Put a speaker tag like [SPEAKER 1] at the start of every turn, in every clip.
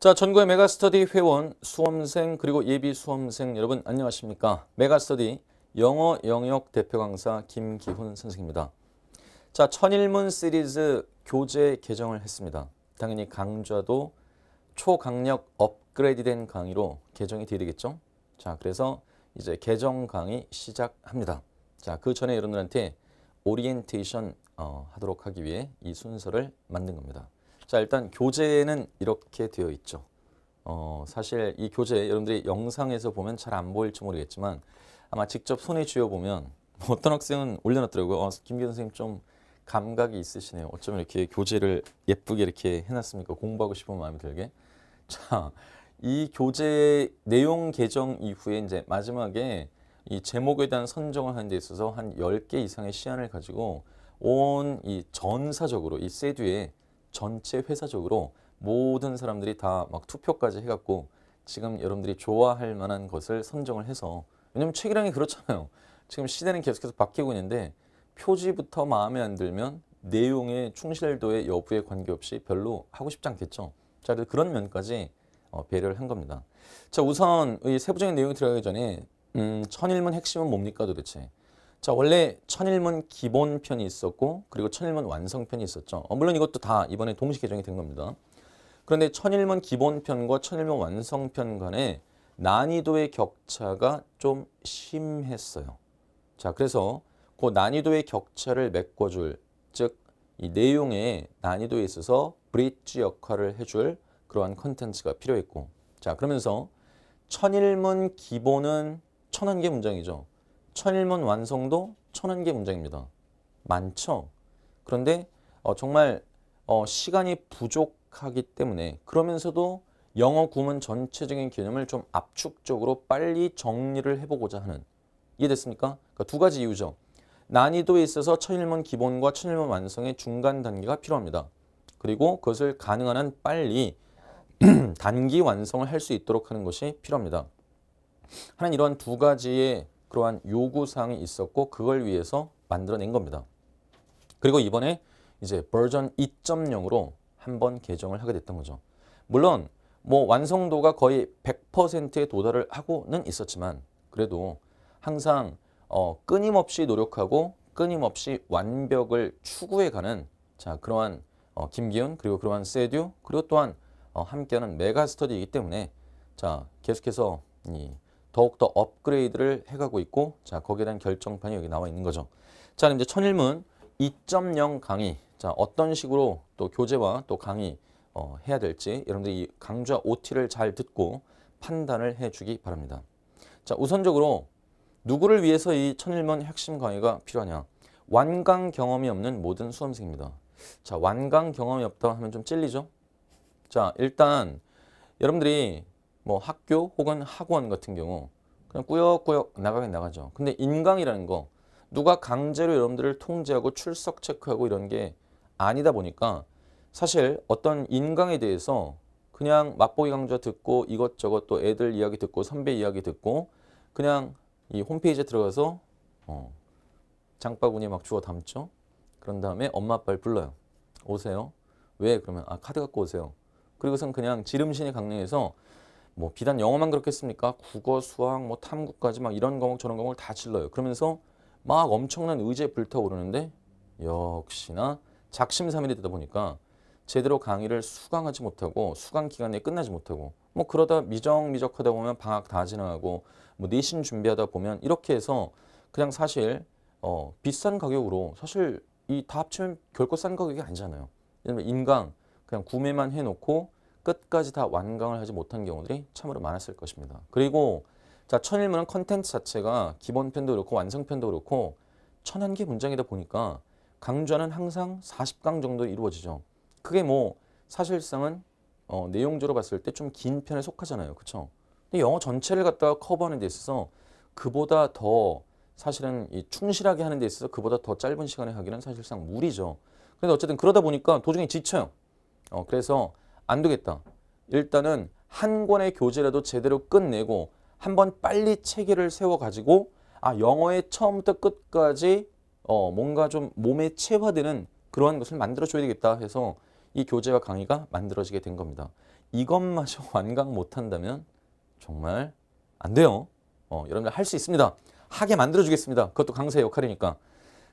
[SPEAKER 1] 자, 전국의 메가스터디 회원, 수험생 그리고 예비 수험생 여러분 안녕하십니까? 메가스터디 영어 영역 대표 강사 김기훈 선생입니다. 자, 천일문 시리즈 교재 개정을 했습니다. 당연히 강좌도 초강력 업그레이드된 강의로 개정이 되겠죠? 자, 그래서 이제 개정 강의 시작합니다. 자, 그 전에 여러분들한테 오리엔테이션 어, 하도록 하기 위해 이 순서를 만든 겁니다. 자, 일단 교재는 이렇게 되어 있죠. 어, 사실 이 교재 여러분들이 영상에서 보면 잘 안 보일지 모르겠지만 아마 직접 손에 쥐어 보면 어떤 학생은 올려놨더라고요. 어, 김기현 선생님 좀 감각이 있으시네요. 어쩌면 이렇게 교재를 예쁘게 이렇게 해놨습니까? 공부하고 싶은 마음이 들게. 자, 이 교재 내용 개정 이후에 이제 마지막에 이 제목에 대한 선정을 하는 데 있어서 한 10개 이상의 시안을 가지고 온 이 전사적으로 이 세듀에 전체 회사적으로 모든 사람들이 다 막 투표까지 해갖고 지금 여러분들이 좋아할 만한 것을 선정을 해서 왜냐면 책이랑이 그렇잖아요. 지금 시대는 계속해서 바뀌고 있는데 표지부터 마음에 안 들면 내용의 충실도의 여부에 관계없이 별로 하고 싶지 않겠죠. 자, 그런 면까지 어, 배려를 한 겁니다. 자, 우선 이 세부적인 내용이 들어가기 전에 음, 천일문 핵심은 뭡니까 도대체? 자, 원래 천일문 기본편이 있었고 그리고 천일문 완성편이 있었죠. 어, 물론 이것도 다 이번에 동시 개정이 된 겁니다. 그런데 천일문 기본편과 천일문 완성편 간에 난이도의 격차가 좀 심했어요. 자, 그래서 그 난이도의 격차를 메꿔줄, 즉 이 내용의 난이도에 있어서 브릿지 역할을 해줄 그러한 컨텐츠가 필요했고, 자, 그러면서 천일문 기본은 천한 개 문장이죠. 천일문 완성도 천한 개 문장입니다. 많죠. 그런데 어, 정말 어, 시간이 부족하기 때문에 그러면서도 영어 구문 전체적인 개념을 좀 압축적으로 빨리 정리를 해보고자 하는 이해됐습니까? 그러니까 두 가지 이유죠. 난이도에 있어서 천일문 기본과 천일문 완성의 중간 단계가 필요합니다. 그리고 그것을 가능한 한 빨리 단기 완성을 할 수 있도록 하는 것이 필요합니다. 하는 이러한 두 가지의 그러한 요구사항이 있었고 그걸 위해서 만들어낸 겁니다. 그리고 이번에 이제 버전 2.0으로 한번 개정을 하게 됐던 거죠. 물론 뭐 완성도가 거의 100%에 도달을 하고는 있었지만 그래도 항상 어, 끊임없이 노력하고 끊임없이 완벽을 추구해가는 자 그러한 어, 김기훈 그리고 그러한 세듀 그리고 또한 어, 함께하는 메가스터디이기 때문에 자 계속해서 이 더욱더 업그레이드를 해가고 있고 자 거기에 대한 결정판이 여기 나와 있는 거죠. 자 이제 천일문 2.0 강의 자 어떤 식으로 또 교재와 또 강의 어, 해야 될지 여러분들이 이 강좌 OT를 잘 듣고 판단을 해주기 바랍니다. 자 우선적으로 누구를 위해서 이 천일문 핵심 강의가 필요하냐? 완강 경험이 없는 모든 수험생입니다. 자 완강 경험이 없다 하면 좀 찔리죠? 자 일단 여러분들이 뭐 학교 혹은 학원 같은 경우 그냥 꾸역꾸역 나가긴 나가죠. 근데 인강이라는 거 누가 강제로 여러분들을 통제하고 출석 체크하고 이런 게 아니다 보니까 사실 어떤 인강에 대해서 그냥 맛보기 강좌 듣고 이것저것 또 애들 이야기 듣고 선배 이야기 듣고 그냥 이 홈페이지에 들어가서 어, 장바구니에 막 주워 담죠. 그런 다음에 엄마 아빠를 불러요. 오세요. 왜? 그러면 아 카드 갖고 오세요. 그리고선 그냥 지름신이 강령해서 뭐 비단 영어만 그렇겠습니까? 국어, 수학, 뭐 탐구까지 막 이런 과목 저런 과목을 다 질러요. 그러면서 막 엄청난 의지에 불타오르는데 역시나 작심삼일이 되다 보니까 제대로 강의를 수강하지 못하고 수강 기간 내에 끝나지 못하고 뭐 그러다 미적미적하다 보면 방학 다 지나가고 뭐 내신 준비하다 보면 이렇게 해서 그냥 사실 어 비싼 가격으로 사실 이 다 합치면 결코 싼 가격이 아니잖아요. 인강 그냥 구매만 해놓고 끝까지 다 완강을 하지 못한 경우들이 참으로 많았을 것입니다. 그리고 자 천일문은 컨텐츠 자체가 기본 편도 그렇고 완성 편도 그렇고 천한 개 문장이다 보니까 강좌는 항상 40강 정도 이루어지죠. 그게 뭐 사실상은 어, 내용적으로 봤을 때 좀 긴 편에 속하잖아요. 그렇죠? 근데 영어 전체를 갖다가 커버하는 데 있어서 그보다 더 사실은 이 충실하게 하는 데 있어서 그보다 더 짧은 시간에 하기는 사실상 무리죠. 근데 어쨌든 그러다 보니까 도중에 지쳐요. 어, 그래서 안 되겠다. 일단은 한 권의 교재라도 제대로 끝내고 한번 빨리 체계를 세워가지고 아 영어의 처음부터 끝까지 어 뭔가 좀 몸에 체화되는 그러한 것을 만들어줘야 되겠다 해서 이 교재와 강의가 만들어지게 된 겁니다. 이것마저 완강 못한다면 정말 안 돼요. 어, 여러분들 할 수 있습니다. 하게 만들어주겠습니다. 그것도 강사의 역할이니까.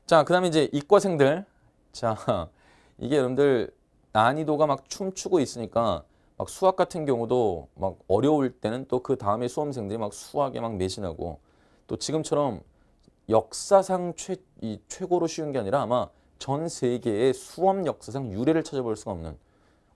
[SPEAKER 1] 자, 그 다음에 이제 이과생들. 자, 이게 여러분들 난이도가 막 춤추고 있으니까 막 수학 같은 경우도 막 어려울 때는 또 그 다음에 수험생들이 막 수학에 막 매진하고 또 지금처럼 역사상 최, 이 최고로 쉬운 게 아니라 아마 전 세계의 수험 역사상 유례를 찾아볼 수가 없는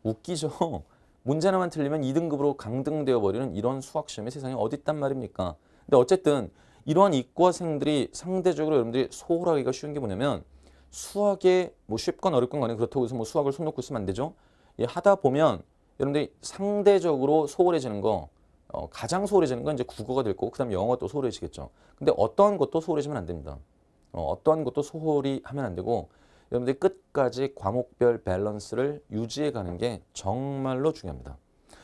[SPEAKER 1] 웃기죠. 문제 하나만 틀리면 2등급으로 강등되어 버리는 이런 수학 시험이 세상에 어디 있단 말입니까? 근데 어쨌든 이러한 이과생들이 상대적으로 여러분들이 소홀하기가 쉬운 게 뭐냐면 수학에 뭐 쉽건 어렵건 간에 그렇다고 해서 뭐 수학을 손 놓고 있으면 안 되죠. 예, 하다 보면 여러분들이 상대적으로 소홀해지는 거 어, 가장 소홀해지는 건 이제 국어가 될 거고 그다음 영어가 또 소홀해지겠죠. 근데 어떠한 것도 소홀해지면 안 됩니다. 어, 어떠한 것도 소홀히 하면 안 되고 여러분들이 끝까지 과목별 밸런스를 유지해 가는 게 정말로 중요합니다.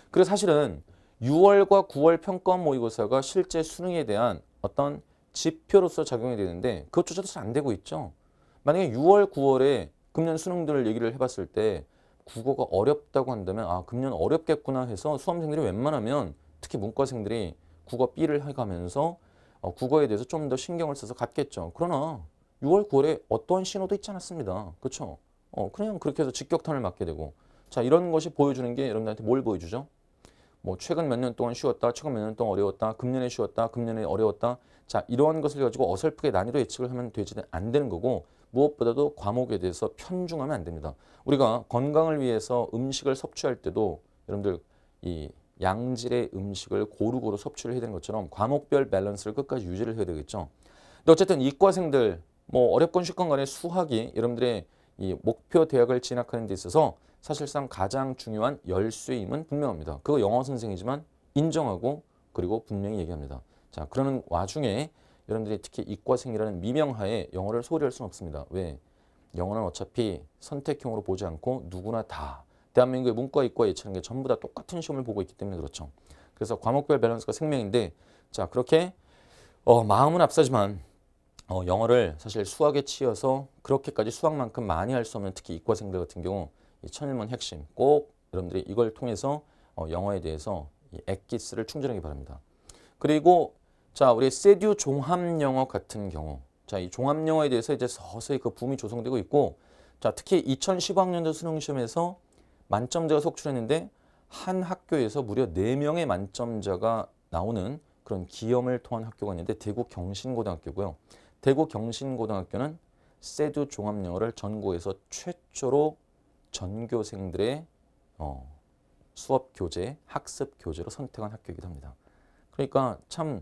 [SPEAKER 1] 그래서 사실은 6월과 9월 평가원 모의고사가 실제 수능에 대한 어떤 지표로서 작용이 되는데 그것조차도 잘 안 되고 있죠. 만약에 6월, 9월에 금년 수능들을 얘기를 해봤을 때 국어가 어렵다고 한다면 아 금년 어렵겠구나 해서 수험생들이 웬만하면 특히 문과생들이 국어 B를 해가면서 어, 국어에 대해서 좀 더 신경을 써서 갔겠죠. 그러나 6월, 9월에 어떠한 신호도 있지 않았습니다. 그렇죠? 어, 그냥 그렇게 해서 직격탄을 맞게 되고 자 이런 것이 보여주는 게 여러분들한테 뭘 보여주죠? 뭐 최근 몇 년 동안 쉬웠다, 최근 몇 년 동안 어려웠다, 금년에 쉬웠다, 금년에 어려웠다. 자 이러한 것을 가지고 어설프게 난이도 예측을 하면 되지 안 되는 거고 무엇보다도 과목에 대해서 편중하면 안 됩니다. 우리가 건강을 위해서 음식을 섭취할 때도 여러분들 이 양질의 음식을 고루고루 섭취를 해야 되는 것처럼 과목별 밸런스를 끝까지 유지를 해야 되겠죠. 근데 어쨌든 이과생들 뭐 어렵건 쉽건 간에 수학이 여러분들의 이 목표 대학을 진학하는 데 있어서 사실상 가장 중요한 열쇠임은 분명합니다. 그거 영어 선생이지만 인정하고 그리고 분명히 얘기합니다. 자, 그러는 와중에 여러분들이 특히 이과생이라는 미명하에 영어를 소홀히 할 수는 없습니다. 왜? 영어는 어차피 선택형으로 보지 않고 누구나 다 대한민국의 문과, 이과 예체능 게 전부 다 똑같은 시험을 보고 있기 때문에 그렇죠. 그래서 과목별 밸런스가 생명인데 자 그렇게 어, 마음은 앞서지만 어, 영어를 사실 수학에 치여서 그렇게까지 수학만큼 많이 할 수 없는 특히 이과생들 같은 경우 이 천일문 핵심 꼭 여러분들이 이걸 통해서 어, 영어에 대해서 이 엑기스를 충전하기 바랍니다. 그리고 자 우리 세듀 종합 영어 같은 경우 자 이 종합 영어에 대해서 이제 서서히 그 붐이 조성되고 있고 자 특히 2015학년도 수능 시험에서 만점자가 속출했는데 한 학교에서 무려 4명의 만점자가 나오는 그런 기염을 통한 학교가 있는데 대구 경신고등학교고요. 대구 경신고등학교는 세두 종합 영어를 전국에서 최초로 전교생들의 어, 수업 교재, 학습 교재로 선택한 학교이기도 합니다. 그러니까 참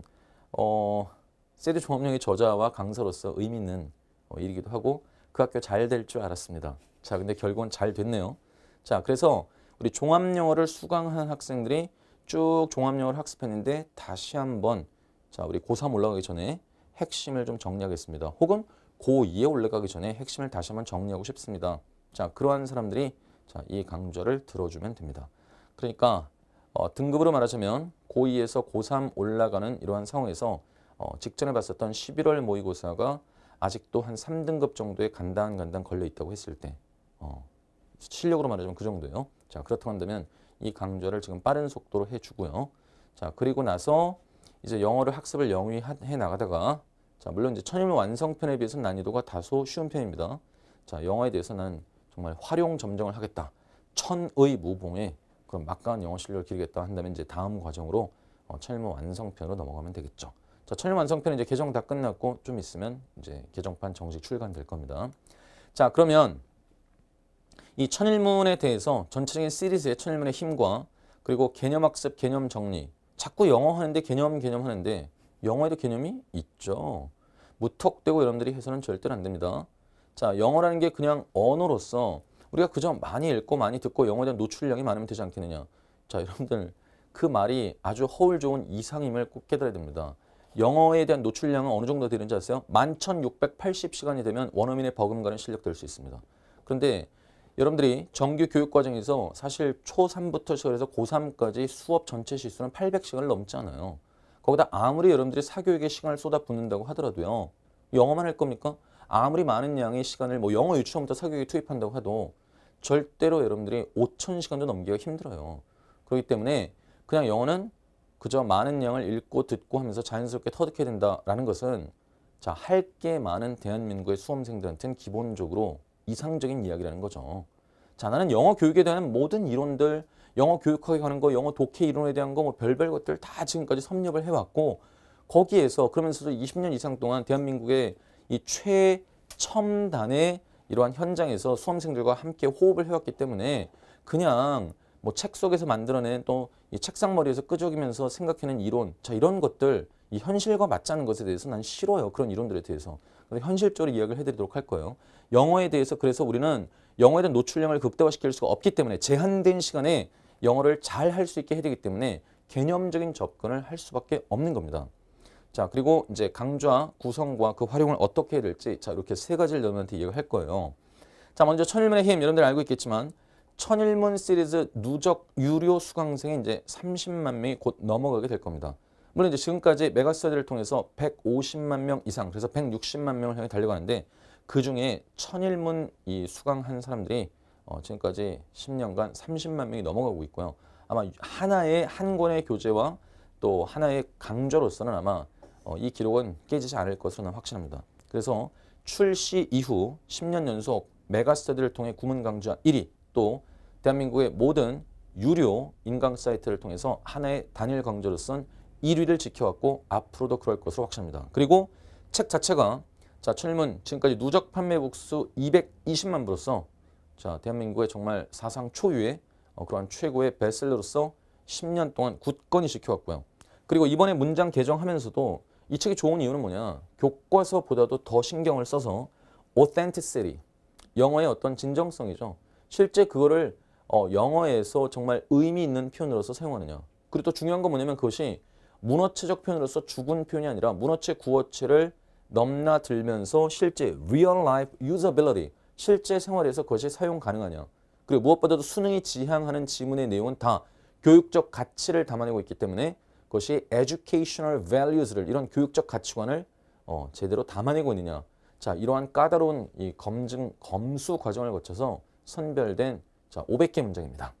[SPEAKER 1] 어, 세두 종합영어의 저자와 강사로서 의미 있는 어, 일이기도 하고 그 학교 잘 될 줄 알았습니다. 자, 근데 결국은 잘 됐네요. 자, 그래서 우리 종합영어를 수강한 학생들이 쭉 종합영어를 학습했는데 다시 한번 자, 우리 고3 올라가기 전에 핵심을 좀 정리하겠습니다. 혹은 고2에 올라가기 전에 핵심을 다시 한번 정리하고 싶습니다. 자, 그러한 사람들이 자, 이 강좌를 들어주면 됩니다. 그러니까 어, 등급으로 말하자면 고2에서 고3 올라가는 이러한 상황에서 어, 직전에 봤었던 11월 모의고사가 아직도 한 3등급 정도의 간당간당 걸려 있다고 했을 때 어, 실력으로 말하자면 그 정도예요. 자, 그렇다고 한다면 이 강좌를 지금 빠른 속도로 해주고요. 자, 그리고 나서 이제 영어를 학습을 영위해 나가다가 자, 물론 이제 천일문 완성편에 비해서 난이도가 다소 쉬운 편입니다. 자, 영어에 대해서 는 정말 활용 점정을 하겠다. 천의 무봉에 그럼 막강한 영어 실력을 기르겠다 한다면 이제 다음 과정으로 어, 천일문 완성편으로 넘어가면 되겠죠. 자, 천일문 완성편은 이제 개정 다 끝났고 좀 있으면 이제 개정판 정식 출간될 겁니다. 자, 그러면 이 천일문에 대해서 전체적인 시리즈의 천일문의 힘과 그리고 개념 학습, 개념 정리. 자꾸 영어 하는데 개념, 개념 하는데 영어에도 개념이 있죠. 무턱대고 여러분들이 해서는 절대로 안 됩니다. 자, 영어라는 게 그냥 언어로서 우리가 그저 많이 읽고 많이 듣고 영어에 대한 노출량이 많으면 되지 않겠느냐. 자, 여러분들 그 말이 아주 허울 좋은 이상임을 꼭 깨달아야 됩니다. 영어에 대한 노출량은 어느 정도 되는지 아세요? 11,680시간이 되면 원어민의 버금가는 실력 될 수 있습니다. 그런데 여러분들이 정규 교육 과정에서 사실 초3부터 시작해서 고3까지 수업 전체 시수는 800시간을 넘지 않아요. 거기다 아무리 여러분들이 사교육에 시간을 쏟아붓는다고 하더라도요. 영어만 할 겁니까? 아무리 많은 양의 시간을 뭐 영어 유치원부터 사교육에 투입한다고 해도 절대로 여러분들이 5천 시간도 넘기기가 힘들어요. 그렇기 때문에 그냥 영어는 그저 많은 양을 읽고 듣고 하면서 자연스럽게 터득해야 된다라는 것은 자, 할 게 많은 대한민국의 수험생들한테는 기본적으로 이상적인 이야기라는 거죠. 자, 나는 영어 교육에 대한 모든 이론들, 영어 교육하게 하는 거, 영어 독해 이론에 대한 거, 뭐 별별 것들 다 지금까지 섭렵을 해왔고, 거기에서 그러면서도 20년 이상 동안 대한민국의 이 최첨단의 이러한 현장에서 수험생들과 함께 호흡을 해왔기 때문에 그냥 뭐 책 속에서 만들어낸 또 이 책상머리에서 끄적이면서 생각해낸 이론, 자 이런 것들 이 현실과 맞지 않는 것에 대해서 난 싫어요. 그런 이론들에 대해서. 그래서 현실적으로 이야기를 해드리도록 할 거예요. 영어에 대해서 그래서 우리는 영어에 대한 노출량을 극대화시킬 수가 없기 때문에 제한된 시간에 영어를 잘 할 수 있게 해야 되기 때문에 개념적인 접근을 할 수밖에 없는 겁니다. 자 그리고 이제 강좌 구성과 그 활용을 어떻게 해야 될지 자 이렇게 세 가지를 여러분한테 이야기를 할 거예요. 자 먼저 천일문의 힘 여러분들 알고 있겠지만 천일문 시리즈 누적 유료 수강생이 이제 30만 명이 곧 넘어가게 될 겁니다. 물론 이제 지금까지 메가스터디를 통해서 150만 명 이상 그래서 160만 명을 향해 달려가는데 그 중에 천일문 이 수강한 사람들이 어, 지금까지 10년간 30만 명이 넘어가고 있고요. 아마 하나의 한 권의 교재와 또 하나의 강좌로서는 아마 어, 이 기록은 깨지지 않을 것으로 는 확신합니다. 그래서 출시 이후 10년 연속 메가스터디를 통해 구문 강좌 1위 또 대한민국의 모든 유료 인강 사이트를 통해서 하나의 단일 강좌로선 1위를 지켜왔고 앞으로도 그럴 것으로 확신합니다. 그리고 책 자체가 자 천일문 지금까지 누적 판매 부수 220만 부로서 자 대한민국의 정말 사상 초유의 어, 그러한 최고의 베스트셀러로서 10년 동안 굳건히 지켜왔고요. 그리고 이번에 문장 개정하면서도 이 책이 좋은 이유는 뭐냐? 교과서보다도 더 신경을 써서 authenticity, 영어의 어떤 진정성이죠. 실제 그거를 어, 영어에서 정말 의미 있는 표현으로서 사용하느냐. 그리고 또 중요한 건 뭐냐면 그것이 문어체적 표현으로서 죽은 표현이 아니라 문어체 구어체를 넘나들면서 실제 real life usability, 실제 생활에서 그것이 사용 가능하냐. 그리고 무엇보다도 수능이 지향하는 지문의 내용은 다 교육적 가치를 담아내고 있기 때문에 그것이 educational values를 이런 교육적 가치관을 어, 제대로 담아내고 있느냐. 자, 이러한 까다로운 이 검증 검수 과정을 거쳐서 선별된 자, 500개 문장입니다.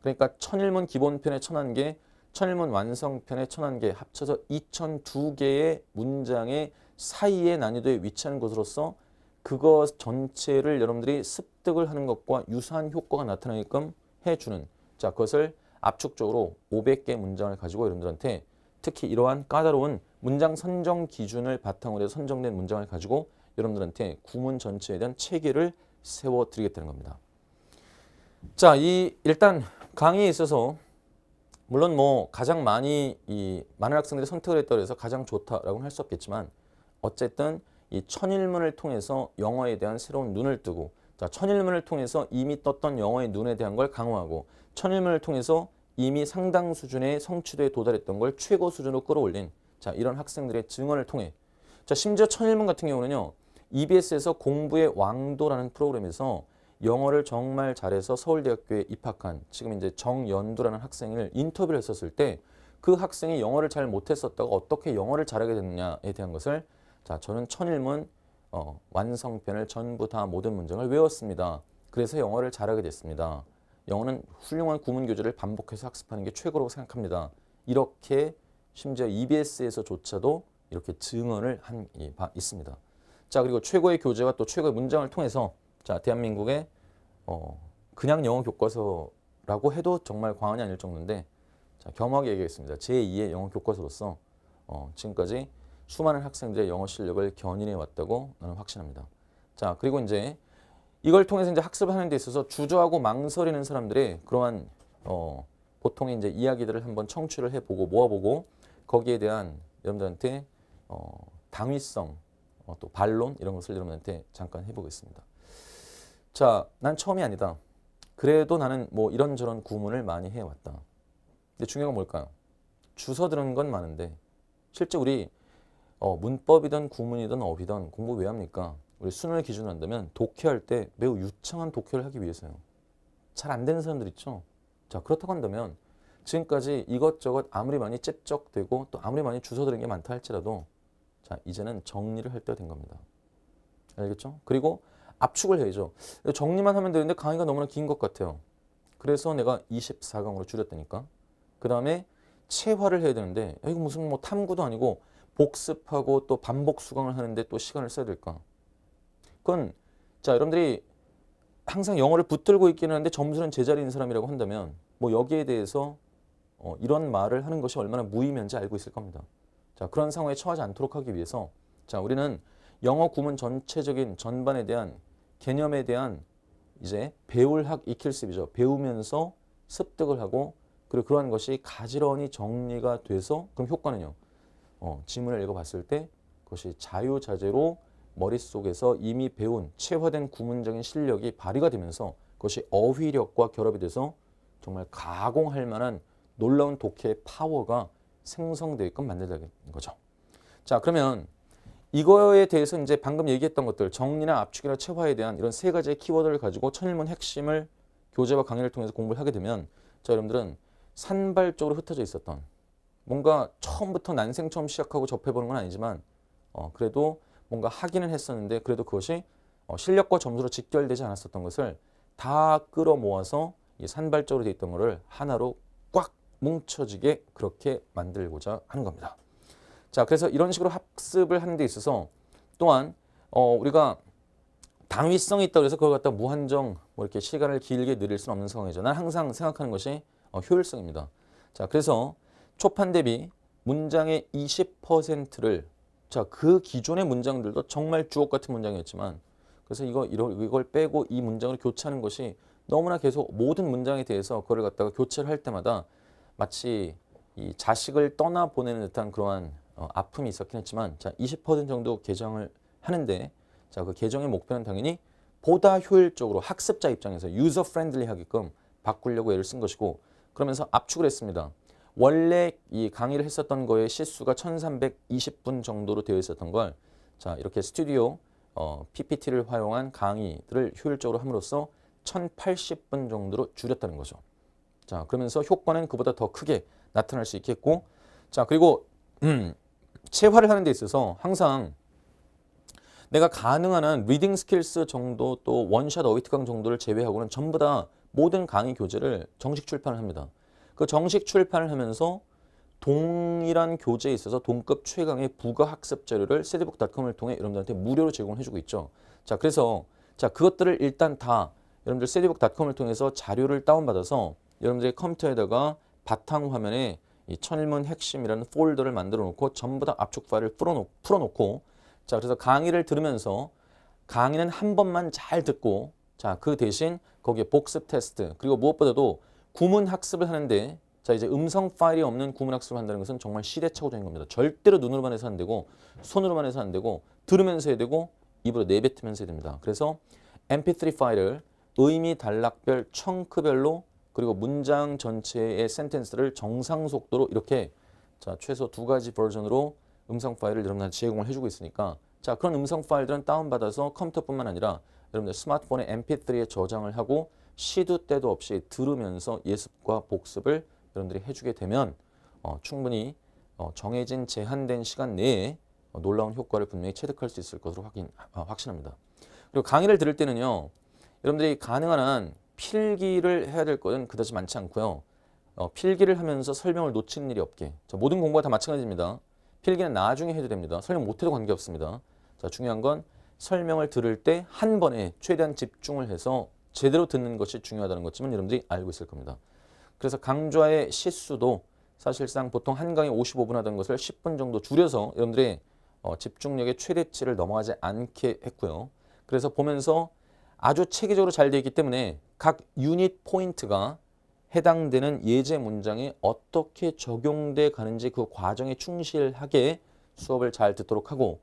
[SPEAKER 1] 그러니까 천일문 기본편의 1001개, 천일문 완성편의 1001개 합쳐서 2002개의 문장의 사이의 난이도에 위치하는 것으로서 그것 전체를 여러분들이 습득을 하는 것과 유사한 효과가 나타나게끔 해주는 자 그것을 압축적으로 500개 문장을 가지고 여러분들한테 특히 이러한 까다로운 문장 선정 기준을 바탕으로 해서 선정된 문장을 가지고 여러분들한테 구문 전체에 대한 체계를 세워드리겠다는 겁니다. 자, 이 일단 강의에 있어서 물론 뭐 가장 많이 이 많은 학생들이 선택을 했다고 해서 가장 좋다라고는 할 수 없겠지만 어쨌든 이 천일문을 통해서 영어에 대한 새로운 눈을 뜨고 자, 천일문을 통해서 이미 떴던 영어의 눈에 대한 걸 강화하고 천일문을 통해서 이미 상당 수준의 성취도에 도달했던 걸 최고 수준으로 끌어올린 자, 이런 학생들의 증언을 통해 자, 심지어 천일문 같은 경우는요. EBS에서 공부의 왕도라는 프로그램에서 영어를 정말 잘해서 서울대학교에 입학한 지금 이제 정연두라는 학생을 인터뷰를 했었을 때 그 학생이 영어를 잘 못했었다가 어떻게 영어를 잘하게 됐느냐에 대한 것을 자 저는 천일문 어, 완성편을 전부 다 모든 문장을 외웠습니다. 그래서 영어를 잘하게 됐습니다. 영어는 훌륭한 구문 교재를 반복해서 학습하는 게 최고라고 생각합니다. 이렇게 심지어 EBS에서조차도 이렇게 증언을 한 바 있습니다. 자 그리고 최고의 교재와 또 최고의 문장을 통해서 자 대한민국의 어, 그냥 영어 교과서라고 해도 정말 과언이 아닐 정도인데 자, 겸하게 얘기하겠습니다. 제2의 영어 교과서로서 어, 지금까지 수많은 학생들의 영어 실력을 견인해 왔다고 나는 확신합니다. 자 그리고 이제 이걸 통해서 이제 학습을 하는 데 있어서 주저하고 망설이는 사람들의 그러한 어, 보통의 이제 이야기들을 한번 청취를 해보고 모아보고 거기에 대한 여러분들한테 어, 당위성 어, 또 반론 이런 것을 여러분한테 잠깐 해보겠습니다. 자, 난 처음이 아니다. 그래도 나는 뭐 이런저런 구문을 많이 해왔다. 근데 중요한 건 뭘까요? 주워 들은 건 많은데 실제 우리 어, 문법이든 구문이든 어휘든 공부 왜 합니까? 우리 수능을 기준으로 한다면 독해할 때 매우 유창한 독해를 하기 위해서요. 잘 안 되는 사람들 있죠? 자, 그렇다고 한다면 지금까지 이것저것 아무리 많이 찝적되고 또 아무리 많이 주워 들은 게 많다 할지라도 자, 이제는 정리를 할 때가 된 겁니다. 알겠죠? 그리고 압축을 해야죠. 정리만 하면 되는데 강의가 너무나 긴 것 같아요. 그래서 내가 24강으로 줄였다니까. 그 다음에 체화를 해야 되는데 야, 이거 무슨 뭐 탐구도 아니고 복습하고 또 반복 수강을 하는데 또 시간을 써야 될까? 그건 자 여러분들이 항상 영어를 붙들고 있기는 한데 점수는 제자리인 사람이라고 한다면 뭐 여기에 대해서 어, 이런 말을 하는 것이 얼마나 무의미한지 알고 있을 겁니다. 자 그런 상황에 처하지 않도록 하기 위해서 자 우리는 영어 구문 전체적인 전반에 대한 개념에 대한 이제 배울 학 익힐 습이죠. 배우면서 습득을 하고 그리고 그러한 것이 가지런히 정리가 돼서 그럼 효과는요. 어, 지문을 읽어봤을 때 그것이 자유자재로 머릿속에서 이미 배운 체화된 구문적인 실력이 발휘가 되면서 그것이 어휘력과 결합이 돼서 정말 가공할 만한 놀라운 독해의 파워가 생성되게끔 만들다는 거죠. 자 그러면 이거에 대해서 이제 방금 얘기했던 것들 정리나 압축이나 체화에 대한 이런 세 가지의 키워드를 가지고 천일문 핵심을 교재와 강의를 통해서 공부를 하게 되면 자 여러분들은 산발적으로 흩어져 있었던 뭔가 처음부터 난생 처음 시작하고 접해보는 건 아니지만 어, 그래도 뭔가 하기는 했었는데 그래도 그것이 어, 실력과 점수로 직결되지 않았었던 것을 다 끌어모아서 이 산발적으로 돼 있던 것을 하나로 꽉 뭉쳐지게 그렇게 만들고자 하는 겁니다. 자, 그래서 이런 식으로 학습을 하는 데 있어서 또한 어, 우리가 당위성이 있다고 해서 그걸 갖다 무한정 뭐 이렇게 시간을 길게 늘릴 수는 없는 상황이죠. 난 항상 생각하는 것이 어, 효율성입니다. 자, 그래서 초판 대비 문장의 20%를 자, 그 기존의 문장들도 정말 주옥 같은 문장이었지만 그래서 이거 이걸 빼고 이 문장을 교체하는 것이 너무나 계속 모든 문장에 대해서 그걸 갖다가 교체를 할 때마다 마치 이 자식을 떠나 보내는 듯한 그러한 어, 아픔이 있었긴 했지만 자, 20% 정도 개정을 하는데 자, 그 개정의 목표는 당연히 보다 효율적으로 학습자 입장에서 유저 프렌들리 하게끔 바꾸려고 애를 쓴 것이고 그러면서 압축을 했습니다. 원래 이 강의를 했었던 거에 시수가 1320분 정도로 되어 있었던 걸 자, 이렇게 스튜디오 어, PPT를 활용한 강의들을 효율적으로 함으로써 1080분 정도로 줄였다는 거죠. 자, 그러면서 효과는 그보다 더 크게 나타날 수 있겠고 자, 그리고 음, 체화를 하는 데 있어서 항상 내가 가능한 한 리딩 스킬스 정도 또 원샷 어휘 특강 정도를 제외하고는 전부 다 모든 강의 교재를 정식 출판을 합니다. 그 정식 출판을 하면서 동일한 교재에 있어서 동급 최강의 부가 학습 자료를 세디북닷컴을 통해 여러분들한테 무료로 제공을 해주고 있죠. 자, 그래서 자 그것들을 일단 다 여러분들 세디북닷컴을 통해서 자료를 다운받아서 여러분들의 컴퓨터에다가 바탕 화면에 이 천일문 핵심이라는 폴더를 만들어 놓고 전부 다 압축 파일을 풀어놓, 풀어놓고 자 그래서 강의를 들으면서 강의는 한 번만 잘 듣고 자 그 대신 거기에 복습 테스트 그리고 무엇보다도 구문 학습을 하는데 자 이제 음성 파일이 없는 구문 학습을 한다는 것은 정말 시대착오적인 겁니다. 절대로 눈으로만 해서 안 되고 손으로만 해서 안 되고 들으면서 해야 되고 입으로 내뱉으면서 해야 됩니다. 그래서 mp3 파일을 의미 단락별 청크별로 그리고 문장 전체의 센텐스를 정상 속도로 이렇게 자 최소 두 가지 버전으로 음성 파일을 여러분한테 제공을 해주고 있으니까 자 그런 음성 파일들은 다운받아서 컴퓨터뿐만 아니라 여러분들 스마트폰에 mp3에 저장을 하고 시도 때도 없이 들으면서 예습과 복습을 여러분들이 해주게 되면 어, 충분히 어, 정해진 제한된 시간 내에 어, 놀라운 효과를 분명히 체득할 수 있을 것으로 확인, 아, 확신합니다. 그리고 강의를 들을 때는요. 여러분들이 가능한 한 필기를 해야 될 것은 그다지 많지 않고요. 어, 필기를 하면서 설명을 놓치는 일이 없게. 자, 모든 공부가 다 마찬가지입니다. 필기는 나중에 해도 됩니다. 설명 못해도 관계없습니다. 자, 중요한 건 설명을 들을 때 한 번에 최대한 집중을 해서 제대로 듣는 것이 중요하다는 것쯤은 여러분들이 알고 있을 겁니다. 그래서 강좌의 시수도 사실상 보통 한 강의 55분 하던 것을 10분 정도 줄여서 여러분들의 어, 집중력의 최대치를 넘어가지 않게 했고요. 그래서 보면서 아주 체계적으로 잘 되어 있기 때문에 각 유닛 포인트가 해당되는 예제 문장에 어떻게 적용돼 가는지 그 과정에 충실하게 수업을 잘 듣도록 하고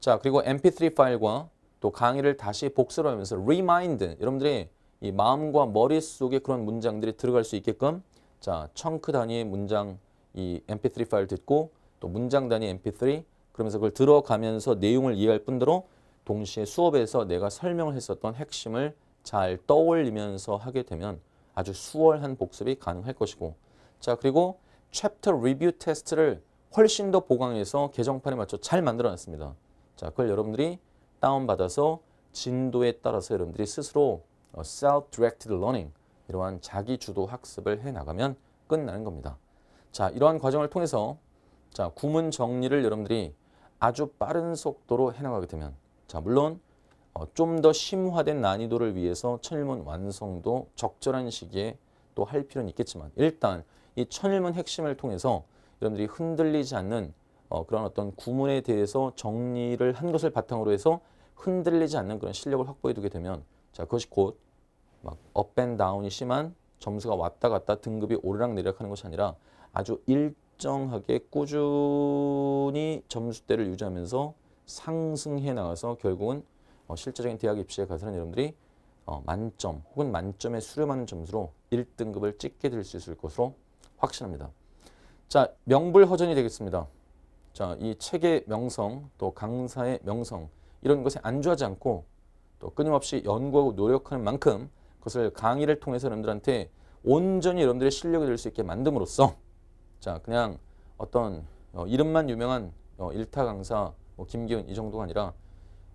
[SPEAKER 1] 자 그리고 mp3 파일과 또 강의를 다시 복습을 하면서 remind 여러분들이 이 마음과 머릿속에 그런 문장들이 들어갈 수 있게끔 자 청크 단위의 문장 이 mp3 파일 듣고 또 문장 단위 mp3 그러면서 그걸 들어가면서 내용을 이해할 뿐더러 동시에 수업에서 내가 설명을 했었던 핵심을 잘 떠올리면서 하게 되면 아주 수월한 복습이 가능할 것이고 자 그리고 챕터 리뷰 테스트를 훨씬 더 보강해서 개정판에 맞춰 잘 만들어 놨습니다. 자 그걸 여러분들이 다운받아서 진도에 따라서 여러분들이 스스로 어, self-directed learning 이러한 자기 주도 학습을 해 나가면 끝나는 겁니다. 자, 이러한 과정을 통해서 자, 구문 정리를 여러분들이 아주 빠른 속도로 해 나가게 되면 자, 물론 어, 좀 더 심화된 난이도를 위해서 천일문 완성도 적절한 시기에 또 할 필요는 있겠지만 일단 이 천일문 핵심을 통해서 여러분들이 흔들리지 않는 어, 그런 어떤 구문에 대해서 정리를 한 것을 바탕으로 해서 흔들리지 않는 그런 실력을 확보해 두게 되면 자 그것이 곧 막 업앤 다운이 심한 점수가 왔다 갔다 등급이 오르락 내리락 하는 것이 아니라 아주 일정하게 꾸준히 점수대를 유지하면서 상승해 나가서 결국은 어, 실제적인 대학 입시에 가서는 여러분들이 어, 만점 혹은 만점에 수렴하는 점수로 1등급을 찍게 될 수 있을 것으로 확신합니다. 자, 명불허전이 되겠습니다. 자, 이 책의 명성, 또 강사의 명성 이런 것에 안주하지 않고 또 끊임없이 연구하고 노력하는 만큼 그것을 강의를 통해서 여러분들한테 온전히 여러분들의 실력이 될 수 있게 만듦으로써 자, 그냥 어떤 어, 이름만 유명한 어, 일타 강사 뭐 김기훈 이 정도가 아니라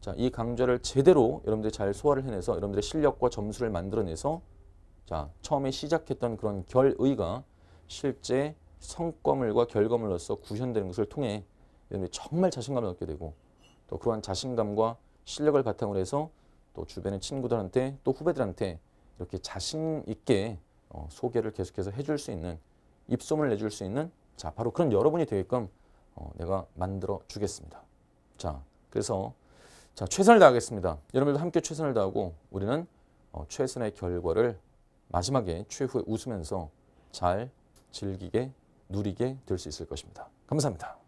[SPEAKER 1] 자, 이 강좌를 제대로 여러분들이 잘 소화를 해내서 여러분들의 실력과 점수를 만들어내서 자, 처음에 시작했던 그런 결의가 실제 성과물과 결과물로서 구현되는 것을 통해 여러분들이 정말 자신감을 얻게 되고 또 그러한 자신감과 실력을 바탕으로 해서 또 주변의 친구들한테 또 후배들한테 이렇게 자신 있게 어, 소개를 계속해서 해줄 수 있는 입소문을 내줄 수 있는 자 바로 그런 여러분이 되게끔 어, 내가 만들어 주겠습니다. 자 그래서 자 최선을 다하겠습니다. 여러분들도 함께 최선을 다하고 우리는 어, 최선의 결과를 마지막에 최후에 웃으면서 잘 즐기게 누리게 될 수 있을 것입니다. 감사합니다.